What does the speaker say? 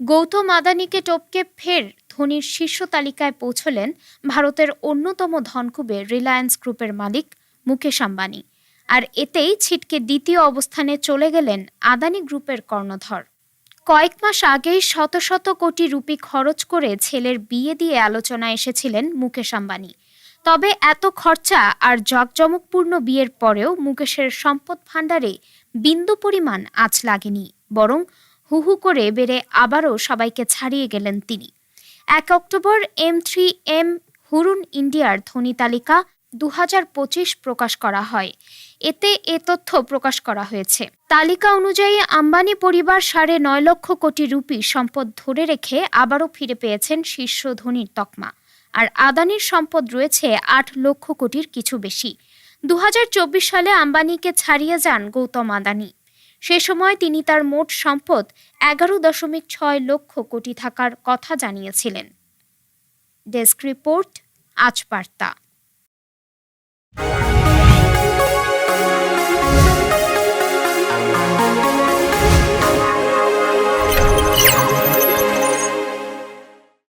গৌতম আদানিকে টপকে ফের ধোনির শীর্ষ তালিকায় পৌঁছলেন ভারতের অন্যতম ধনকুবের রিলায়েন্স গ্রুপের মালিক মুকেশ আম্বানি। আর এতেই ছিটকে দ্বিতীয় অবস্থানে চলে গেলেন আদানি গ্রুপের কর্ণধর। কয়েক মাস আগেই শত শত কোটি রুপি খরচ করে ছেলের বিয়ে দিয়ে আলোচনা এসেছিলেন মুকেশ আম্বানি। তবে এত খরচা আর জাঁকজমকপূর্ণ বিয়ের পরেও মুকেশের সম্পদ ভাণ্ডারে বিন্দু পরিমাণ আঁচ লাগেনি, বরং হু হু করে বেড়ে আবারও সবাইকে ছাড়িয়ে গেলেন তিনি। এক October M three M Hurun ইন্ডিয়ার ধনী তালিকা দু হাজার পঁচিশ প্রকাশ করা হয়। এতে এ তথ্য প্রকাশ করা হয়েছে। তালিকা অনুযায়ী আম্বানি পরিবার সাড়ে নয় লক্ষ কোটি রুপি সম্পদ ধরে রেখে আবারও ফিরে পেয়েছেন শীর্ষ ধনীর তকমা। আর আদানির সম্পদ রয়েছে আট লক্ষ কোটির কিছু বেশি। দু হাজার চব্বিশ সালে আম্বানিকে ছাড়িয়ে যান গৌতম আদানি। সে সময় তিনি তার মোট সম্পদ এগারো দশমিক ছয় লক্ষ কোটি থাকার কথা জানিয়েছিলেন। ডেস্ক রিপোর্ট, আজ বার্তা।